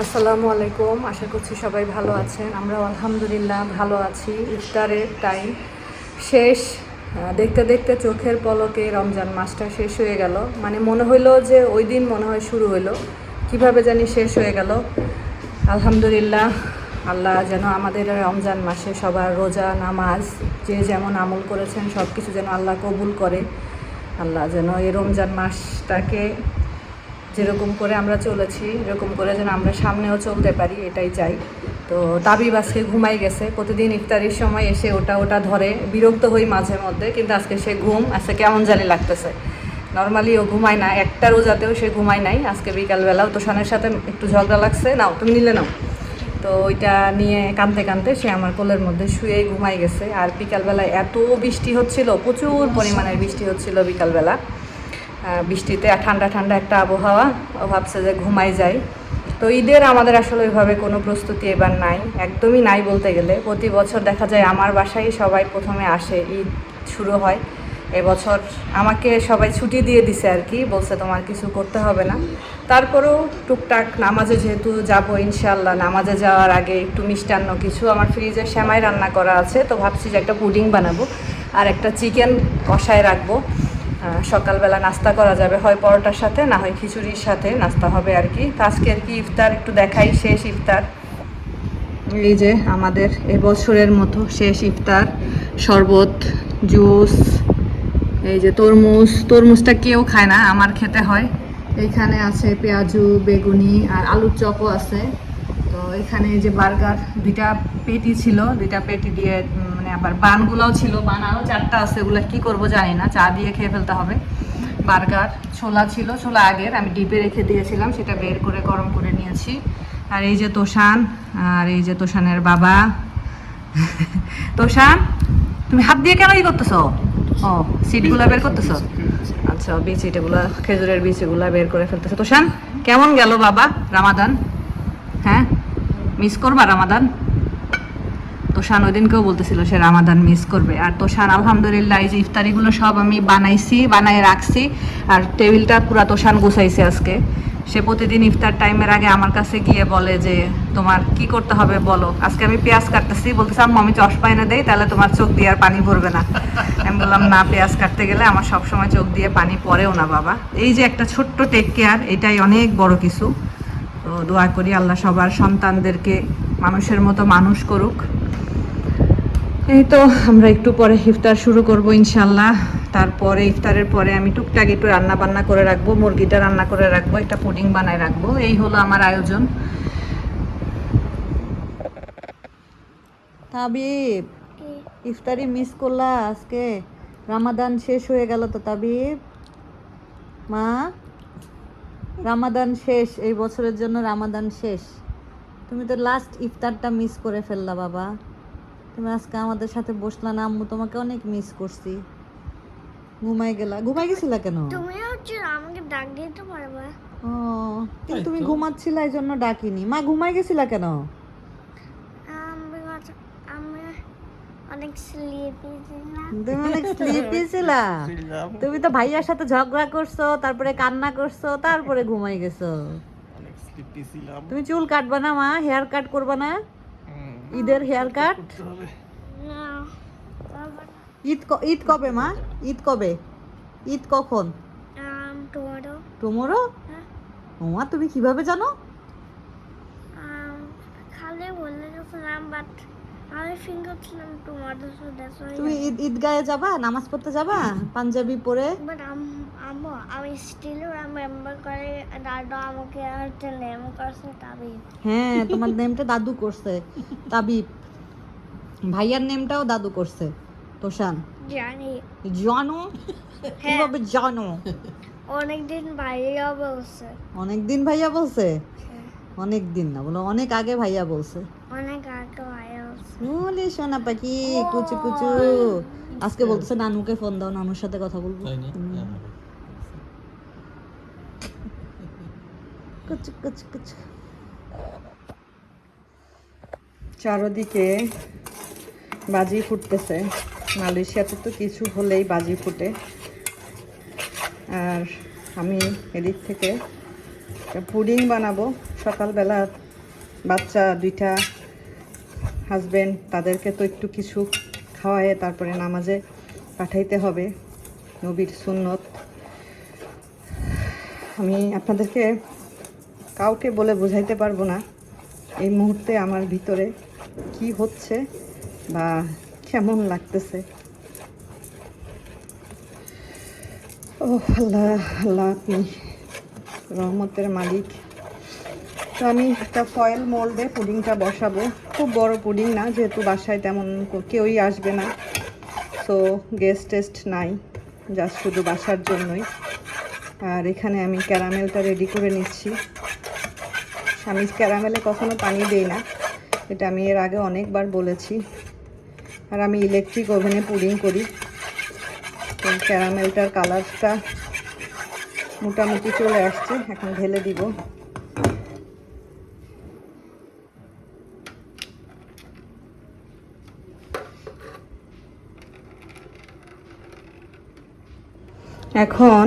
আসসালামু আলাইকুম, আশা করছি সবাই ভালো আছেন। আমরা আলহামদুলিল্লাহ ভালো আছি। ইফতারের টাইম শেষ। দেখতে দেখতে চোখের পলকে রমজান মাসটা শেষ হয়ে গেল। মানে মনে হইল যে ওই দিন মনে হয় শুরু হইল। কীভাবে জানি শেষ হয়ে গেল। আলহামদুলিল্লাহ, আল্লাহ যেন আমাদের রমজান মাসে সবার রোজা, নামাজ, যে যেমন আমল করেছেন সব কিছু যেন আল্লাহ কবুল করে। আল্লাহ যেন এই রমজান মাসটাকে যেরকম করে আমরা চলেছি, এরকম করে যেন আমরা সামনেও চলতে পারি, এটাই চাই। তো তাবিব আজকে ঘুমাই গেছে, প্রতিদিন ইফতারির সময় এসে ওটা ওটা ধরে, বিরক্ত হই মাঝে মধ্যে, কিন্তু আজকে সে ঘুম, আজকে কেমন জানি লাগতেছে। নর্মালি ও ঘুমায় না, একটা রোজাতেও সে ঘুমায় নাই, আজকে বিকালবেলাও। তোষানের সাথে একটু ঝগড়া লাগছে, নাও, তুমি নিলে নাও। তো ওইটা নিয়ে কানতে কানতে সে আমার কোলের মধ্যে শুয়েই ঘুমাই গেছে। আর বিকালবেলায় এত বৃষ্টি হচ্ছিল, প্রচুর পরিমাণের বৃষ্টি হচ্ছিল বিকালবেলা। বৃষ্টিতে ঠান্ডা ঠান্ডা একটা আবহাওয়া ভাবছে যে ঘুমাই যায় তো ঈদের আমাদের আসলে ওইভাবে কোনো প্রস্তুতি এবার নাই, একদমই নাই বলতে গেলে। প্রতি বছর দেখা যায় আমার বাসায় সবাই প্রথমে আসে, ঈদ শুরু হয়। এবছর আমাকে সবাই ছুটি দিয়ে দিছে আর কি, বলছে তোমার কিছু করতে হবে না। তারপরেও টুকটাক নামাজে যেহেতু যাব ইনশাল্লাহ নামাজে যাওয়ার আগে একটু মিষ্টান্ন কিছু। আমার ফ্রিজে শ্যামাই রান্না করা আছে, তো ভাবছি যে একটা পুডিং বানাবো আর একটা চিকেন কষায় রাখব। সকালবেলা নাস্তা করা যাবে, হয় পরোটার সাথে, না হয় খিচুড়ির সাথে নাস্তা হবে আর কি। আজকে আর কি ইফতার একটু দেখাই, শেষ ইফতার। এই যে আমাদের এবছরের মতো শেষ ইফতার, শরবত, জুস, এই যে তরমুজ। তরমুজটা কেউ খায় না, আমার খেতে হয়। এইখানে আছে পেঁয়াজু, বেগুনি আর আলুর চপও আছে। তো এখানে যে বার্গার, দুইটা পেটি ছিল, দুইটা পেটি দিয়ে আবার বানগুলোও ছিল, বান আরও চারটা আছে ওগুলো কি করব জানি না, চা দিয়ে খেয়ে ফেলতে হবে। বার্গার, ছোলা ছিল, ছোলা আগের, আমি ডিপে রেখে দিয়েছিলাম, সেটা বের করে গরম করে নিয়েছি। আর এই যে তোষান, আর এই যে তোষানের বাবা। তোষান, তুমি হাত দিয়ে কেন ই করতেছো? ও, সিটগুলা বের করতেছো? আচ্ছা বীজ এগুলা খেজুরের বীজ এগুলা বের করে ফেলতেছো। তোষান, কেমন গেল বাবা, রামাদান? হ্যাঁ? মিস করবা রামাদান? তোষান ওই দিনকেও বলতেছিল সে রামাদান মিস করবে। আর তোষান আলহামদুলিল্লাহ এই যে ইফতারিগুলো সব আমি বানাইছি বানাই রাখছি। আর টেবিলটা পুরা তোষান গুছাইছে আজকে। সে প্রতিদিন ইফতার টাইমের আগে আমার কাছে গিয়ে বলে যে, তোমার কি করতে হবে বলো? আজকে আমি পেঁয়াজ কাটতেছি। বলতেছি, আম্মু, আমি চশমা এনে দেই, তাহলে তোমার চোখ দিয়ে আর পানি ভরবে না। আমি বললাম, না, পেঁয়াজ কাটতে গেলে আমার সবসময় চোখ দিয়ে পানি পড়েও না, বাবা। এই যে একটা ছোট্ট টেক কেয়ার এটাই অনেক বড় কিছু। তো দোয়া করি আল্লাহ সবার সন্তানদেরকে মানুষের মতো মানুষ করুক। এই তো, আমরা একটু পরে ইফতার শুরু করব ইনশাল্লাহ। তারপরে ইফতারের পরে আমি টুকটাক একটু রান্না বান্না করে রাখব, মুরগিটা রান্না করে রাখব, একটা পুডিং বানায় রাখব। এই হলো আমার আয়োজন। তাবিব, ইফতারি মিস করলা আজকে? রামাদান শেষ হয়ে গেল তো তাবিব? মা? রামাদান শেষ, এই বছরের জন্য রামাদান শেষ। তুমি তো লাস্ট ইফতারটা মিস করে ফেললা বাবা। তুমি আজকে আমাদের সাথে বসলা না আম্মু তোমাকে অনেক মিস করছি। ঘুমাই গেলা। ঘুমাই গেছিলা কেন? তুমি হচ্ছে আমাকে ডাক দিতে পারবে। ও কিন্তু তুমি ঘুমাচ্ছিলা এই জন্য ডাকিনি। মা ঘুমাই গেছিলা কেন? আমি আমি অনেক স্লিপি ছিলাম। তুমি অনেক স্লিপি ছিলা। তুমি তো ভাইয়ার সাথে ঝগড়া করছ তারপরে কান্না করছ তারপরে ঘুমাই গেছো। অনেক স্লিপি ছিলাম। তুমি চুল কাটবা না মা হেয়ার কাট করবা না? ঈদের হেয়ার কাট? ঈদ ক- ঈদ কবে মা? ঈদ কবে? ঈদ কখন? টুমোরো হ্যাঁ। ওমা তুমি কীভাবে জানো? খালে বলে গেছিলাম বাট তুমি ঈদ ঈদগাহে যাবা? নামাজ পড়তে যাবা? পাঞ্জাবি পরে? আমি স্টিল রিমেম্বার করে দাদা আমাকে হচ্ছে নেম করছে হ্যাঁ তোমার নেমটা দাদু করছে তাবিব। ভাইয়ার নেমটাও দাদু করছে তোষান। জানি। জানো? কীভাবে জানো? অনেকদিন ভাইয়া বলছে। অনেক দিন ভাইয়া বলছে? অনেক দিন না বলো অনেক আগে ভাইয়া বলছে। অনেক আগে ভাইয়া বলে সোনা পাখি কুচু কুচু। আজকে বলতেছে নানুকে ফোন দাও নানুর সাথে কথা বলব। হুম। কুচু কুচু কুচু। চারদিকে বাজি ফুটতেছে। মালয়েশিয়াতে তো কিছু হলেই বাজি ফুটে। আর আমি এদিক থেকে পুডিং বানাবো। সকালবেলা বাচ্চা দুইটা হাজবেন্ড তাদেরকে তো একটু কিছু খাওয়ায় তারপরে নামাজে পাঠাইতে হবে, নবীর সুন্নত। আমি আপনাদেরকে কাউকে বলে বোঝাইতে পারব না, এই মুহূর্তে আমার ভিতরে কি হচ্ছে বা কেমন লাগতেছে। ও আল্লাহ আল্লাহ আপনি রহমতের মালিক। তো আমি একটা ফয়েল মোল্ডে পুডিংটা বসাবো। খুব বড় পুডিং না, যেহেতু বাসায় তেমন কেউই আসবে না। সো গেস্ট টেস্ট নাই জাস্ট শুধু বাসার জন্যই। আর এখানে আমি ক্যারামেলটা রেডি করে নিচ্ছি। আমি ক্যারামেলে কখনো পানি দেই না, এটা আমি এর আগে অনেকবার বলেছি। আর আমি ইলেকট্রিক ওভেনে পুডিং করি। তো ক্যারামেলটার কালারটা মোটামুটি চলে আসছে, এখন ঢেলে দিব। এখন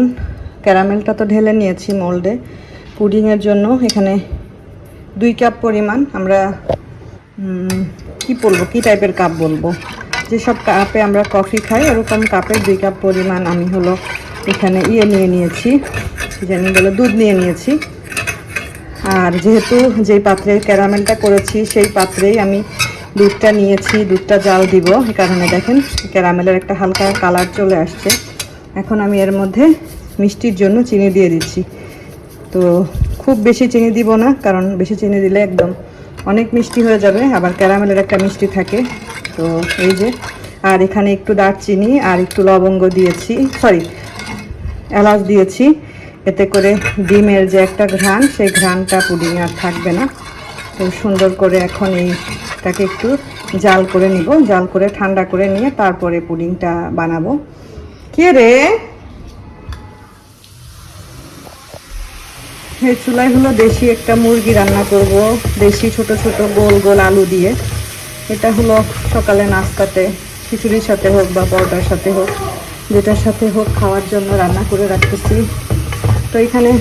ক্যারামেলটা তো ঢেলে নিয়েছি মোল্ডে। পুডিংয়ের জন্য এখানে দুই কাপ পরিমাণ আমরা কি বলব, কি টাইপের কাপ বলব? যেসব কাপে আমরা কফি খাই, ওরকম কাপের দুই কাপ পরিমাণ আমি হলো এখানে ইয়ে নিয়ে নিয়েছি জানি বলে দুধ নিয়ে নিয়েছি। আর যেহেতু যেই পাত্রে ক্যারামেলটা করেছি, সেই পাত্রেই আমি দুধটা নিয়েছি, দুধটা জাল দিব। কারণে দেখেন, ক্যারামেলের একটা হালকা কালার চলে আসছে। এখন আমি এর মধ্যে মিষ্টির জন্য চিনি দিয়ে দিচ্ছি। তো খুব বেশি চিনি দিব না, কারণ বেশি চিনি দিলে একদম অনেক মিষ্টি হয়ে যাবে, আবার ক্যারামেলের একটা মিষ্টি থাকে। তো এই যে, আর এখানে একটু দারচিনি আর একটু লবঙ্গ দিয়েছি, সরি, এলাচ দিয়েছি। এতে করে ডিমের যে একটা ঘ্রাণ, সেই ঘ্রাণটা পুডিং আর থাকবে না। তো সুন্দর করে এখন এইটাকে একটু জাল করে নিব, জাল করে ঠান্ডা করে নিয়ে তারপরে পুডিংটা বানাবো। কে রে? চুলায় হলো দেশি একটা মুরগি রান্না করব। দেশি ছোট ছোট গোল গোল আলু দিয়ে। এটা হলো সকালে নাস্তাতে, খিচুড়ির সাথে হোক বা পরোটার সাথে হোক, যেটার সাথে হোক খাওয়ার জন্য রান্না করে রাখতেছি। তো এখানে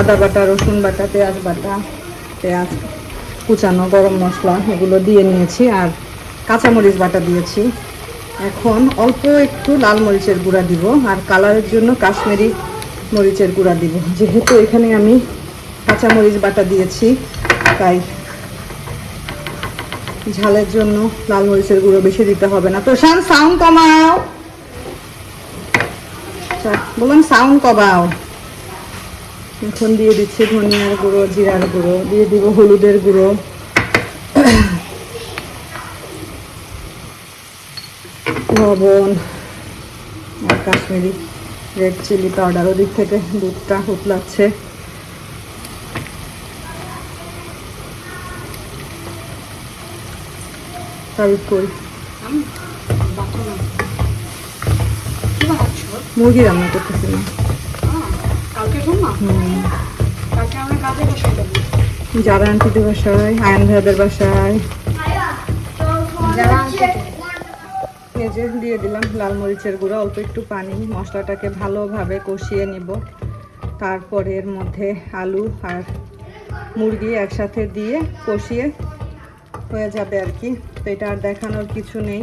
আদা বাটা, রসুন বাটা, পেঁয়াজ বাটা, পেঁয়াজ কুচানো, গরম মশলা এগুলো দিয়ে নিয়েছি, আর কাঁচামরিচ বাটা দিয়েছি। এখন অল্প একটু লাল মরিচের গুঁড়া দিব আর কালারের জন্য কাশ্মীরি মরিচের গুঁড়া দিব। যেহেতু এখানে আমি কাঁচা মরিচ বাটা দিয়েছি তাই ঝালের জন্য লাল মরিচের গুঁড়ো বেশি দিতে হবে না। তো শান সাউন্ড কমাও। আচ্ছা, বললাম সাউন্ড কমাও। এখন দিয়ে দিচ্ছি ধনিয়ার গুঁড়ো জিরার গুঁড়ো দিয়ে দিব হলুদের গুঁড়ো। লবণ আর কাশ্মীরি রেড চিলি পাউডার ওদিক থেকে দুধটা উতলাচ্ছে। তারিফ করি মুরগি রান্না করতেছি না। যারা আন্টিদের বাসায় আয়ন ভাইদের বাসায়। এই দিয়ে দিলাম লাল মরিচের গুঁড়ো। অল্প একটু পানি, মশলাটাকে ভালোভাবে কষিয়ে নিব। তারপরে এর মধ্যে আলু আর মুরগি একসাথে দিয়ে কষিয়ে হয়ে যাবে আর কি। তো এটা আর দেখানোর কিছু নেই।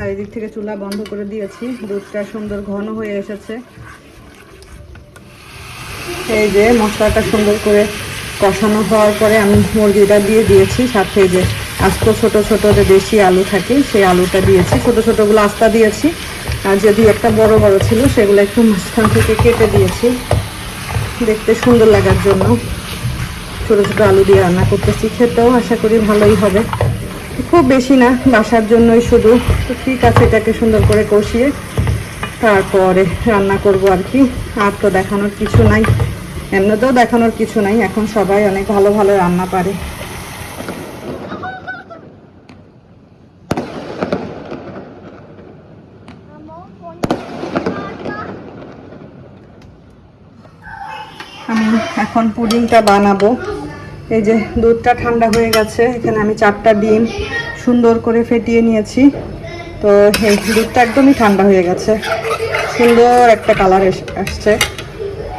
আর এদিক থেকে চুলা বন্ধ করে দিয়েছি। দুধটা সুন্দর ঘন হয়ে এসেছে। এই যে মশলাটা সুন্দর করে কষানো হওয়ার পরে আমি মুরগিটা দিয়ে দিয়েছি সাথে যে আস্ত, ছোট ছোট যে দেশি আলু থাকে, সেই আলুটা দিয়েছি। ছোট, ছোটগুলো আস্তা দিয়েছি। আর যদি একটা বড় বড় ছিল, সেগুলো একটু মাঝখান থেকে কেটে দিয়েছি। দেখতে সুন্দর লাগার জন্য। ছোট ছোট আলু দিয়ে রান্না করতেছি। খেতেও আশা করি ভালোই হবে। খুব বেশি না, বাসার জন্যই শুধু। তো ঠিক আছে, এটাকে সুন্দর করে কষিয়ে তারপরে রান্না করব আর কি। আর তো দেখানোর কিছু নাই। এমনিতেও দেখানোর কিছু নাই। এখন সবাই অনেক ভালো ভালো রান্না পারে আমি এখন পুডিংটা বানাবো। এই যে দুধটা ঠান্ডা হয়ে গেছে, এখানে আমি চারটা ডিম সুন্দর করে ফেটিয়ে নিয়েছি। তো এই দুধটা একদমই ঠান্ডা হয়ে গেছে। সুন্দর একটা কালার আসছে।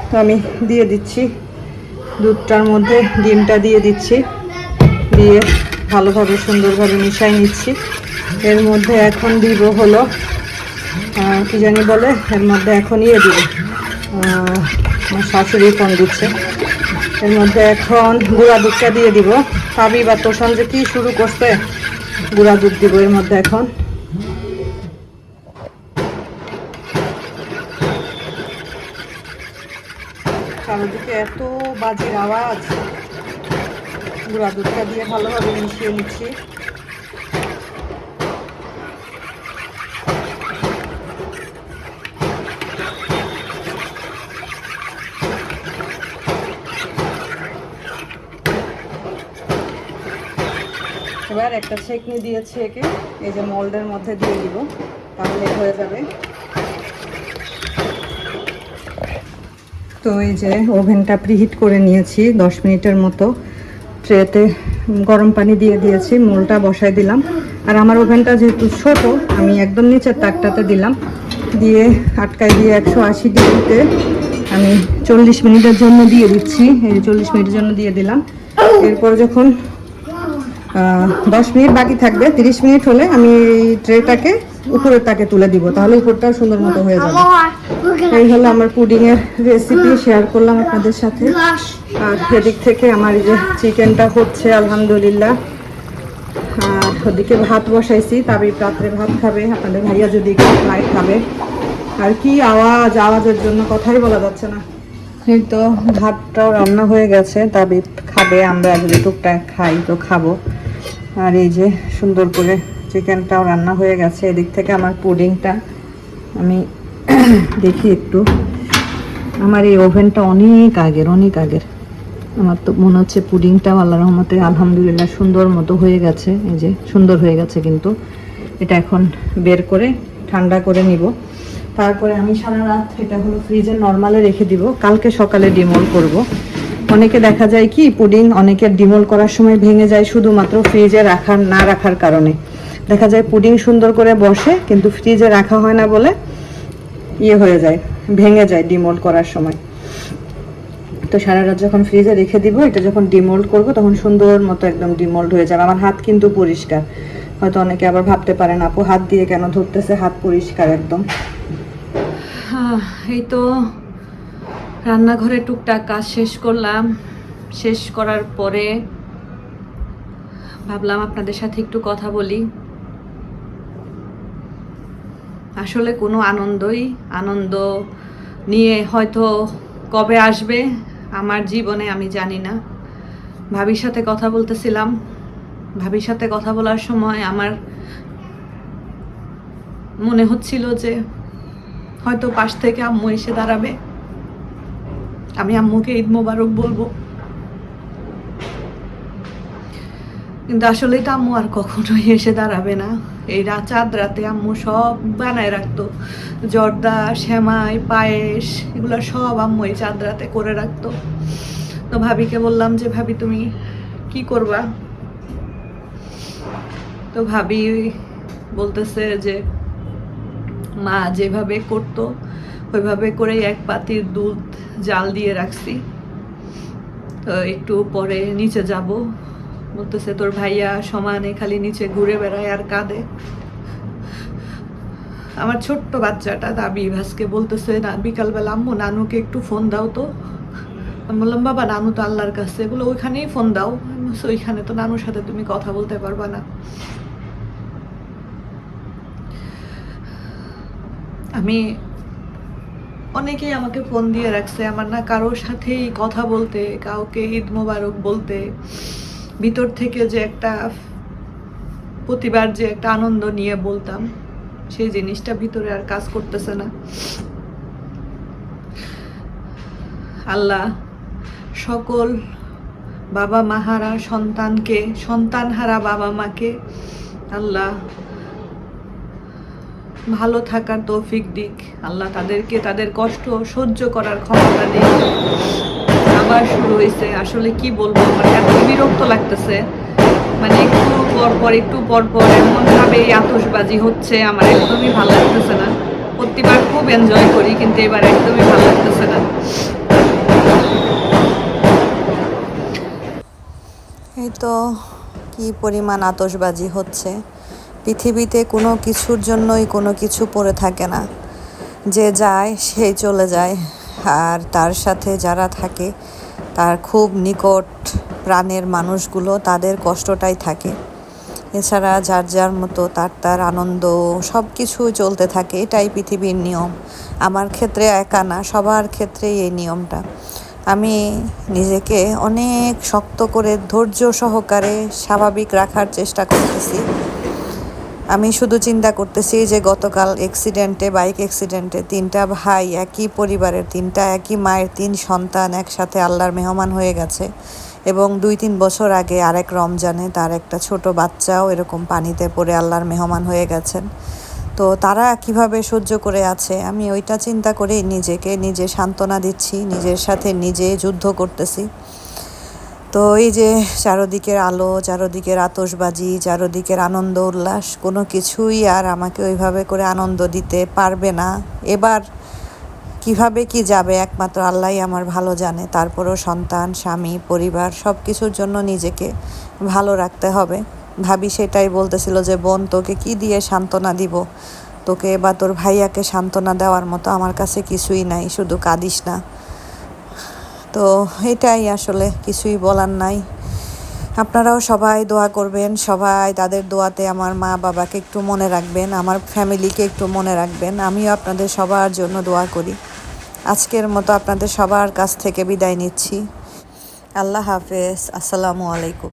তো আমি দিয়ে দিচ্ছি দুধটার মধ্যে, ডিমটা দিয়ে দিচ্ছি। দিয়ে ভালোভাবে, সুন্দরভাবে মিশাই নিচ্ছি। এর মধ্যে এখন দিব হলো কি জানি বলে, এর মধ্যে এখন ইয়ে দিব। আমার শাশুড়ি ফোন দিচ্ছে। এর মধ্যে এখন গুঁড়া দুধটা দিয়ে দিব। পাবি বা তোর সঙ্গে কি শুরু করছে, গুঁড়া দুধ দিব এর মধ্যে এখন। চারিদিকে এত বাজির আওয়াজ। গুঁড়া দুধটা দিয়ে ভালোভাবে মিশিয়ে নিচ্ছি। এবার একটা ছেঁকনি দিয়ে ছেঁকে এই যে মোল্ডের মধ্যে দিয়ে দিব, তাহলে হয়ে যাবে। তো এই যে ওভেনটা প্রিহিট করে নিয়েছি, দশ মিনিটের মতো। ট্রেতে গরম পানি দিয়ে দিয়েছি, মোলটা বসাই দিলাম। আর আমার ওভেনটা যেহেতু ছোট, আমি একদম নিচের তাকটাতে দিলাম। দিয়ে আটকায় দিয়ে একশো আশি ডিগ্রিতে আমি চল্লিশ মিনিটের জন্য দিয়ে দিচ্ছি। এই চল্লিশ মিনিটের জন্য দিয়ে দিলাম। এরপর যখন দশ মিনিট বাকি থাকবে। তিরিশ মিনিট হলে আমি ট্রেটাকে উপরের তাকে তুলে দিব। তাহলে উপরটা সুন্দর মতো হয়ে যাবে। এই হলো আমার পুডিং এর রেসিপি শেয়ার করলাম আপনাদের সাথে। আর সেদিক থেকে আমার এই যে চিকেনটা হচ্ছে, আলহামদুলিল্লাহ। আর ওদিকে ভাত বসাইছি তাবি রাত্রে ভাত খাবে। আপনাদের ভাইয়া যদি খাবে। আর কি আওয়াজ, আওয়াজের জন্য কথাই বলা যাচ্ছে না। এই তো ভাতটাও রান্না হয়ে গেছে। তাবি খাবে, আমরা যদি টুকটাক খাই, তো খাব। আর এই যে সুন্দর করে চিকেনটাও রান্না হয়ে গেছে। এদিক থেকে আমার পুডিংটা আমি দেখি একটু। আমার এই ওভেনটা অনেক আগের অনেক আগের। আমার তো মনে হচ্ছে পুডিংটাও আল্লাহ রহমতে, আলহামদুলিল্লাহ সুন্দর মতো হয়ে গেছে। এই যে সুন্দর হয়ে গেছে কিন্তু। এটা এখন বের করে ঠান্ডা করে নিব। তারপরে আমি সারা রাত এটা হলো ফ্রিজে নর্মালে রেখে দিব। কালকে সকালে ডিমোল করব। অনেকে দেখা যায় কি, পুডিং অনেকের ডিমোল করার সময় ভেঙে যায় শুধুমাত্র ফ্রিজে রাখার, না রাখার কারণে। দেখা যায় পুডিং সুন্দর করে বসে, কিন্তু ফ্রিজে রাখা হয় না বলে ইয়ে হয়ে যায়, ভেঙে যায় ডিমোল্ড করার সময়। তো সারা রাত যখন ফ্রিজে রেখে দিব, এটা যখন ডিমোল্ড করব, তখন সুন্দর মতো একদম ডিমোল্ড হয়ে যাবে। আমার হাত কিন্তু পরিষ্কার। হয়তো অনেকে আবার ভাবতে পারেন, আপু, হাত দিয়ে কেন ধরতেছে? হাত পরিষ্কার একদম। এই তো রান্নাঘরে টুকটাক কাজ শেষ করলাম। শেষ করার পরে ভাবলাম আপনাদের সাথে একটু কথা বলি। আসলে কোনো আনন্দই, আনন্দ নিয়ে হয়তো কবে আসবে আমার জীবনে আমি জানি না। ভাবির সাথে কথা বলতেছিলাম। ভাবির সাথে কথা বলার সময় আমার মনে হচ্ছিল যে হয়তো পাশ থেকে আম্মু এসে দাঁড়াবে। আমি আম্মুকে ঈদ মোবারক বলব। কিন্তু আসলে এটা আম্মু আর কখনোই এসে দাঁড়াবে না। এই চাঁদ রাতে আম্মু সব বানায় রাখতো। জর্দা শ্যামাই পায়েস, এগুলো সব আম্মু এই চাঁদ রাতে করে রাখতো। তো ভাবিকে বললাম যে, ভাবি, তুমি কি করবা? তো ভাবি বলতেছে যে মা যেভাবে করতো, ওইভাবে করে এক পাতির দুধ, জাল দিয়ে রাখছি। তো একটু পরে নিচে যাব। বলতেছে, তোর ভাইয়া সমানে খালি নিচে ঘুরে বেড়ায় আর কাঁদে। আমার ছোট্ট বাচ্চাটা দাবি ভাসকে বলতেছে, না, বিকালবেলা আম্মু নানুকে একটু ফোন দাও তো। আমি বললাম, বাবা, নানু তো আল্লাহর কাছে। বলে, ওইখানেই ফোন দাও। ওইখানে তো নানুর সাথে তুমি কথা বলতে পারবা না। আমি অনেকেই আমাকে ফোন দিয়ে রাখছে, আমার না কারোর সাথেই কথা বলতে, কাউকে ঈদ মোবারক বলতে, ভিতর থেকে যে একটা প্রতিবার যে একটা আনন্দ নিয়ে বলতাম, সেই জিনিসটা ভিতরে আর কাজ করতেছে না। আল্লাহ সকল বাবা মাহারা সন্তানকে, সন্তানহারা বাবা মাকে আল্লাহ ভালো থাকার তৌফিক দিক। আল্লাহ তাদেরকে তাদের কষ্ট সহ্য করার ক্ষমতা দিক। আবার শুরু হয়েছে আসলে কি বলব, আমার এত বিরক্ত লাগতেছে। মানে একটু পর পর, একটু পর পর এমন ভাবে এই আতশবাজি হচ্ছে। আমার একদমই ভালো লাগতেছে না। প্রতিবার খুব এনজয় করি, কিন্তু এবার একদমই ভালো লাগতেছে না। এই তো কি পরিমাণ আতসবাজি হচ্ছে। পৃথিবীতে কোনো কিছুর জন্যই কোনো কিছু পড়ে থাকে না। যে যায় সেই চলে যায়। আর তার সাথে যারা থাকে, তার খুব নিকট প্রাণের মানুষগুলো তাদের কষ্টটাই থাকে। এছাড়া যার যার মতো তার তার আনন্দ, সব কিছু চলতে থাকে। এটাই পৃথিবীর নিয়ম। আমার ক্ষেত্রে একা না, সবার ক্ষেত্রেই এই নিয়মটা। আমি নিজেকে অনেক শক্ত করে ধৈর্য সহকারে স্বাভাবিক রাখার চেষ্টা করতেছি। আমি শুধু চিন্তা করতেছি যে গতকাল অ্যাক্সিডেন্টে বাইক অ্যাক্সিডেন্টে তিনটা ভাই, একই পরিবারের তিনটা, একই মায়ের তিন সন্তান একসাথে আল্লাহর মেহমান হয়ে গেছে এবং দুই তিন বছর আগে আরেক রমজানে তার একটা ছোট বাচ্চাও এরকম পানিতে পড়ে আল্লাহর মেহমান হয়ে গেছেন। তো তারা কীভাবে সহ্য করে আছে? আমি ওইটা চিন্তা করেই নিজেকে নিজে সান্ত্বনা দিচ্ছি, নিজের সাথে নিজে যুদ্ধ করতেছি। তো এই যে চারোদিকের আলো, চারোদিকের আতসবাজি চারোদিকের আনন্দ উল্লাস, কোনো কিছুই আর আমাকে ওইভাবে করে আনন্দ দিতে পারবে না। এবার কীভাবে কি যাবে একমাত্র আল্লাহই আমার ভালো জানে। তারপরেও সন্তান, স্বামী, পরিবার সব কিছুর জন্য নিজেকে ভালো রাখতে হবে। ভাবি সেটাই বলতেছিল যে, বোন, তোকে কি দিয়ে সান্ত্বনা দিব? তোকে বা তোর ভাইয়াকে সান্ত্বনা দেওয়ার মতো আমার কাছে কিছুই নাই, শুধু কাঁদিস না। তো এটাই আসলে কিছুই বলার নাই। আপনারাও সবাই দোয়া করবেন, সবাই তাদের দোয়াতে আমার মা বাবাকে একটু মনে রাখবেন, আমার ফ্যামিলিকে একটু মনে রাখবেন, আমিও আপনাদের সবার জন্য দোয়া করি। আজকের মতো আপনাদের সবার কাছ থেকে বিদায় নিচ্ছি। আল্লাহ হাফেজ, আসসালামু আলাইকুম।